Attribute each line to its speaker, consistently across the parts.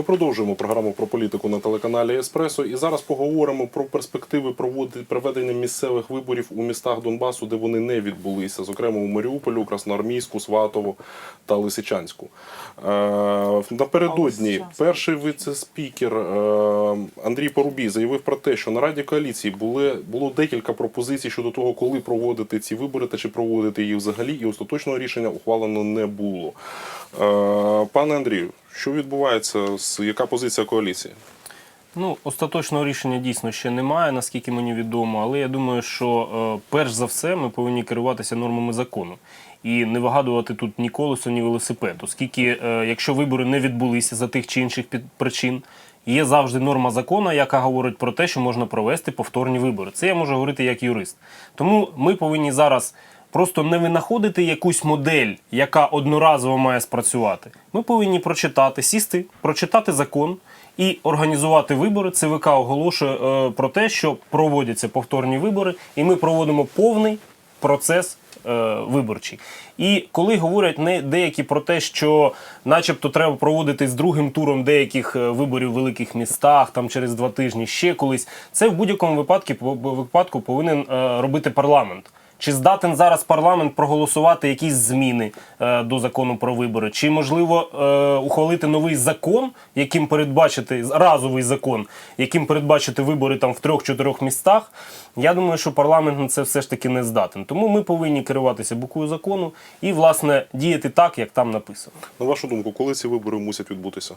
Speaker 1: Ми продовжуємо програму про політику на телеканалі Еспресо і зараз поговоримо про перспективи проведення місцевих виборів у містах Донбасу, де вони не відбулися, зокрема у Маріуполю, Красноармійську, Сватово та Лисичанську. Е, напередодні перший віце-спікер е, Андрій Порубій заявив про те, що на Раді коаліції були, було декілька пропозицій щодо того, коли проводити ці вибори та чи проводити їх взагалі, і остаточного рішення ухвалено не було. Е, пане Андрію, що відбувається? З яка позиція коаліції?
Speaker 2: Ну, остаточного рішення дійсно ще немає, наскільки мені відомо, але я думаю, що е, перш за все ми повинні керуватися нормами закону і не вигадувати тут ні колесо, ні велосипед, оскільки, е, якщо вибори не відбулися за тих чи інших під- причин, є завжди норма закону, яка говорить про те, що можна провести повторні вибори. Це я можу говорити як юрист. Тому ми повинні зараз. Просто не винаходити якусь модель, яка одноразово має спрацювати. Ми повинні прочитати, сісти, прочитати закон і організувати вибори. ЦВК оголошує е, про те, що проводяться повторні вибори, і ми проводимо повний процес е, виборчий. І коли говорять не деякі про те, що, начебто, треба проводити з другим туром деяких е, виборів в великих містах, там через два тижні, ще колись, це в будь-якому випадку, випадку повинен е, робити парламент. Чи здатен зараз парламент проголосувати якісь зміни е, до закону про вибори? Чи можливо е, ухвалити новий закон, яким передбачити разовий закон, яким передбачити вибори там в трьох-чотирьох містах? Я думаю, що парламент на це все ж таки не здатен. Тому ми повинні керуватися буквою закону і власне діяти так, як там написано.
Speaker 1: На вашу думку, коли ці вибори мусять відбутися?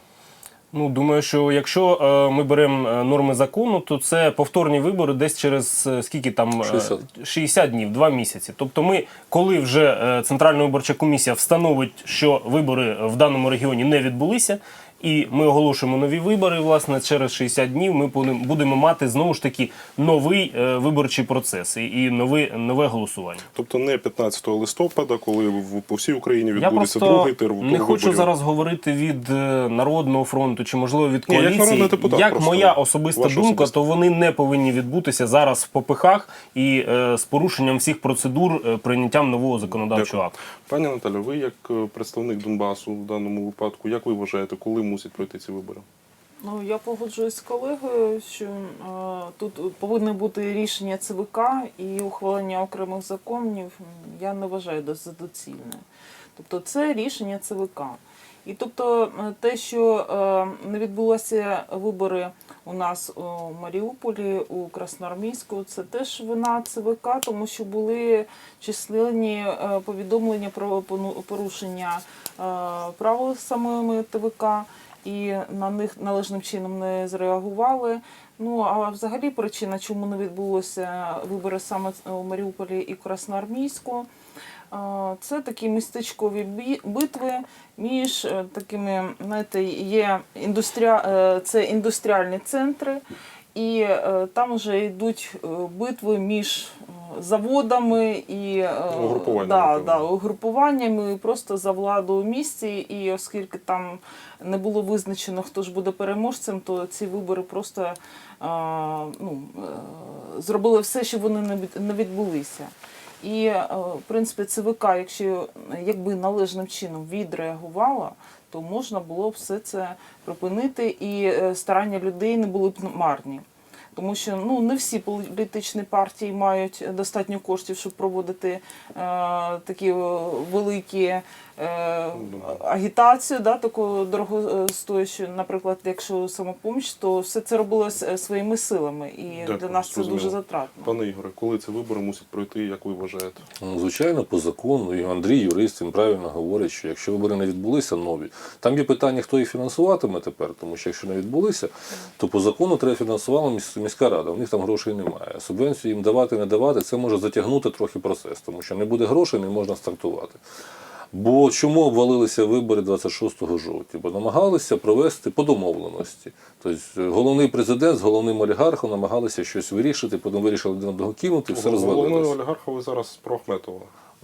Speaker 2: Ну, думаю, що якщо е, ми беремо е, норми закону, то це повторні вибори десь через е, скільки там е,
Speaker 3: 60.
Speaker 2: 60 днів, 2 місяці. Тобто, ми, коли вже е, Центральна виборча комісія встановить, що вибори в даному регіоні не відбулися, і ми оголошуємо нові вибори, власне, через 60 днів ми будем- будемо мати знову ж таки новий е, виборчий процес і, нове, нове голосування.
Speaker 1: Тобто не 15 листопада, коли в- по всій Україні відбудеться
Speaker 2: просто
Speaker 1: другий тир
Speaker 2: не хочу
Speaker 1: виборів.
Speaker 2: зараз говорити від е, народного фронту чи можливо від
Speaker 1: Ні, як депутат
Speaker 2: як
Speaker 1: просто.
Speaker 2: моя особиста думка,
Speaker 1: особиста.
Speaker 2: то вони не повинні відбутися зараз в попихах і е, з порушенням всіх процедур е, прийняттям нового законодавчого акту.
Speaker 1: Пані Наталя, ви як е, представник Донбасу в даному випадку, як ви вважаєте, коли мусять пройти ці вибори?
Speaker 4: Ну, я погоджуюсь з колегою, що е, тут повинно бути рішення ЦВК і ухвалення окремих законів. Я не вважаю дос- за доцільне. Тобто це рішення ЦВК. І тобто е, те, що е, не відбулося вибори у нас у Маріуполі, у Красноармійську, це теж вина ЦВК, тому що були численні е, повідомлення про порушення е, правил самими ТВК і на них належним чином не зреагували. Ну а взагалі причина, чому не відбулося вибори саме у Маріуполі і Красноармійську, це такі містечкові битви між е, такими, знаєте, є індустріа... е, це індустріальні центри, і е, там вже йдуть битви між заводами і е,
Speaker 1: Угрупуваннями,
Speaker 4: да, да, угрупуваннями просто за владу у місті. І оскільки там не було визначено, хто ж буде переможцем, то ці вибори просто е, ну, е, зробили все, щоб вони не відбулися. І, в принципі, ЦВК, якщо якби належним чином відреагувала, то можна було б все це припинити, і старання людей не були б марні. Тому що ну не всі політичні партії мають достатньо коштів, щоб проводити е, такі е, великі е, агітацію, да, таку дорогостоящу. Наприклад, якщо самопоміч, то все це робилось е, своїми силами, і
Speaker 1: Дякую,
Speaker 4: для нас це
Speaker 1: зрозуміло.
Speaker 4: дуже затратно.
Speaker 1: Пане Ігоре, коли ці вибори мусять пройти, як ви вважаєте?
Speaker 3: Ну, Звичайно, по закону, і Андрій, юрист, він правильно говорить, що якщо вибори не відбулися нові, там є питання, хто їх фінансуватиме тепер, тому що якщо не відбулися, то по закону треба фінансувала міс- міська рада, у них там грошей немає. Субвенцію їм давати, не давати, це може затягнути трохи процес, тому що не буде грошей, не можна стартувати. Бо чому обвалилися вибори 26 жовтня? Бо намагалися провести по домовленості. Тобто е, головний президент з головним олігархом намагалися щось вирішити, потім вирішили один одного кинути, все
Speaker 1: Головного
Speaker 3: розвалилося.
Speaker 1: олігарха ви зараз про Ахметова.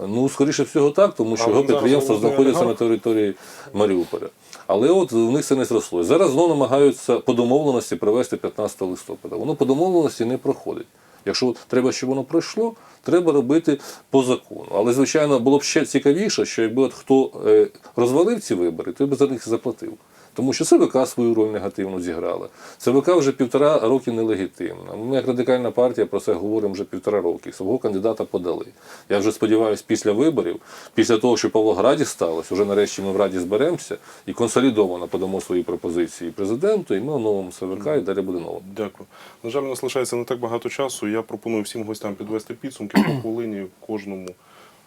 Speaker 3: Ну, скоріше всього так, тому що його підприємства знаходяться на території Маріуполя. Але от в них це не зросло. Зараз знову намагаються по домовленості провести 15 листопада. Воно по домовленості не проходить. Якщо треба, щоб воно пройшло, треба робити по закону. Але, звичайно, було б ще цікавіше, що якби от хто е, розвалив ці вибори, той би за них заплатив. Тому що ЦВК свою роль негативно зіграла. ЦВК вже півтора роки нелегітимна. Ми, як радикальна партія, про це говоримо вже півтора роки. Свого кандидата подали. Я вже сподіваюся, після виборів, після того, що в Павлограді сталося, вже нарешті ми в Раді зберемося і консолідовано подамо свої пропозиції президенту, і ми в новому ЦВК, і далі буде ново.
Speaker 1: Дякую. На жаль, у нас лишається не так багато часу. Я пропоную всім гостям підвести підсумки по хвилині кожному.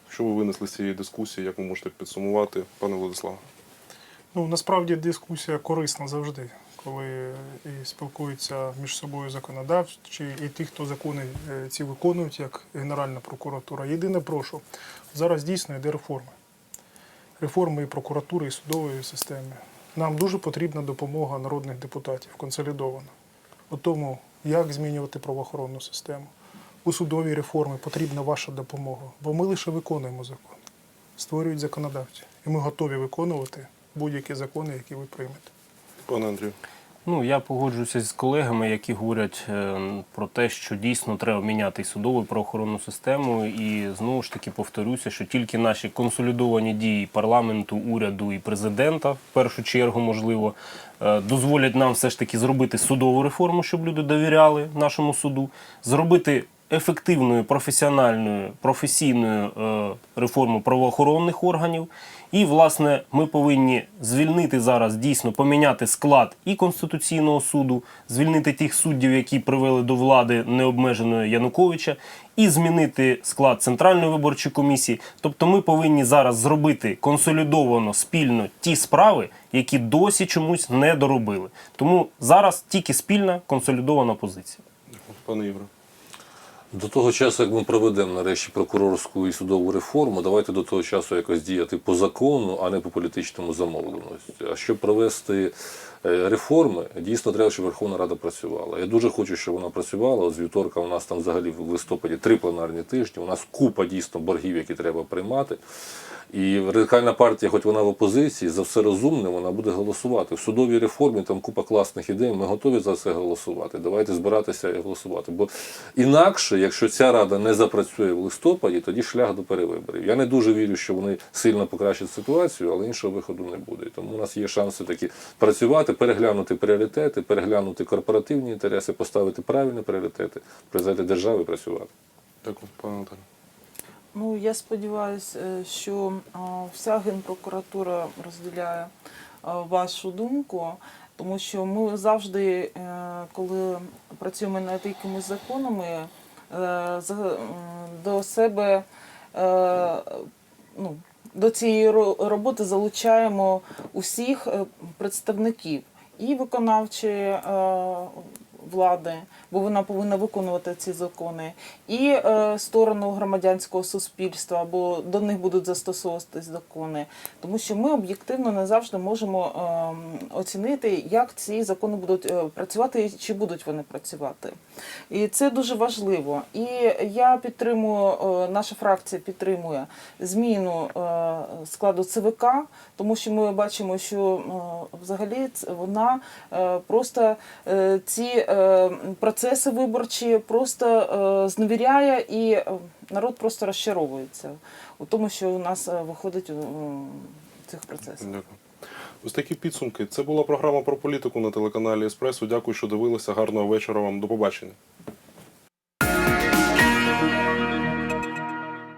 Speaker 1: Що ви винесли з цієї дискусії, як ви можете підсумувати, пане Владиславе?
Speaker 5: Ну, насправді дискусія корисна завжди, коли і спілкуються між собою законодавчі і ті, хто закони е, ці виконують, як Генеральна прокуратура. Єдине прошу, зараз дійсно йде реформа. Реформи і прокуратури, і судової системи. Нам дуже потрібна допомога народних депутатів консолідована. У тому, як змінювати правоохоронну систему. У судовій реформі потрібна ваша допомога, бо ми лише виконуємо закон, створюють законодавці. І ми готові виконувати будь-які закони, які ви приймете.
Speaker 1: Пане Андрію.
Speaker 2: Ну, я погоджуюся з колегами, які говорять е, про те, що дійсно треба міняти судову правоохоронну систему. І знову ж таки повторюся, що тільки наші консолідовані дії парламенту, уряду і президента, в першу чергу, можливо, е, дозволять нам все ж таки зробити судову реформу, щоб люди довіряли нашому суду, зробити ефективною, професіональною, професійною е, реформу правоохоронних органів. І, власне, ми повинні звільнити зараз дійсно поміняти склад і Конституційного суду, звільнити тих суддів, які привели до влади необмеженої Януковича, і змінити склад Центральної виборчої комісії. Тобто ми повинні зараз зробити консолідовано спільно ті справи, які досі чомусь не доробили. Тому зараз тільки спільна консолідована позиція.
Speaker 1: Пане Ігоре.
Speaker 3: До того часу, як ми проведемо нарешті прокурорську і судову реформу, давайте до того часу якось діяти по закону, а не по політичному замовленості. А щоб провести е, реформи, дійсно треба, щоб Верховна Рада працювала. Я дуже хочу, щоб вона працювала. От з вівторка у нас там взагалі в листопаді три пленарні тижні. У нас купа дійсно боргів, які треба приймати. І радикальна партія, хоч вона в опозиції, за все розумне, вона буде голосувати. В судовій реформі там купа класних ідей. Ми готові за це голосувати. Давайте збиратися і голосувати. Бо інакше, якщо ця рада не запрацює в листопаді, тоді шлях до перевиборів. Я не дуже вірю, що вони сильно покращать ситуацію, але іншого виходу не буде. Тому у нас є шанси такі працювати, переглянути пріоритети, переглянути корпоративні інтереси, поставити правильні пріоритети, призвати держави працювати.
Speaker 1: Дякую, пане Наталі.
Speaker 4: Ну, я сподіваюся, що вся генпрокуратура розділяє вашу думку, тому що ми завжди, е, коли працюємо над якимись законами, е, до себе е, ну, до цієї ро- роботи залучаємо усіх е, представників і виконавчої е, влади, бо вона повинна виконувати ці закони, і е, сторону громадянського суспільства, бо до них будуть застосовуватись закони. Тому що ми об'єктивно не завжди можемо е, оцінити, як ці закони будуть е, працювати і чи будуть вони працювати. І це дуже важливо. І я підтримую, е, наша фракція підтримує зміну складу ЦВК, тому що ми бачимо, що взагалі вона просто ці процеси виборчі просто е, зневіряє, і е, народ просто розчаровується у тому, що у нас е, виходить у цих процесах.
Speaker 1: Дякую. Ось такі підсумки. Це була програма про політику на телеканалі Еспресо. Дякую, що дивилися. Гарного вечора вам. До побачення.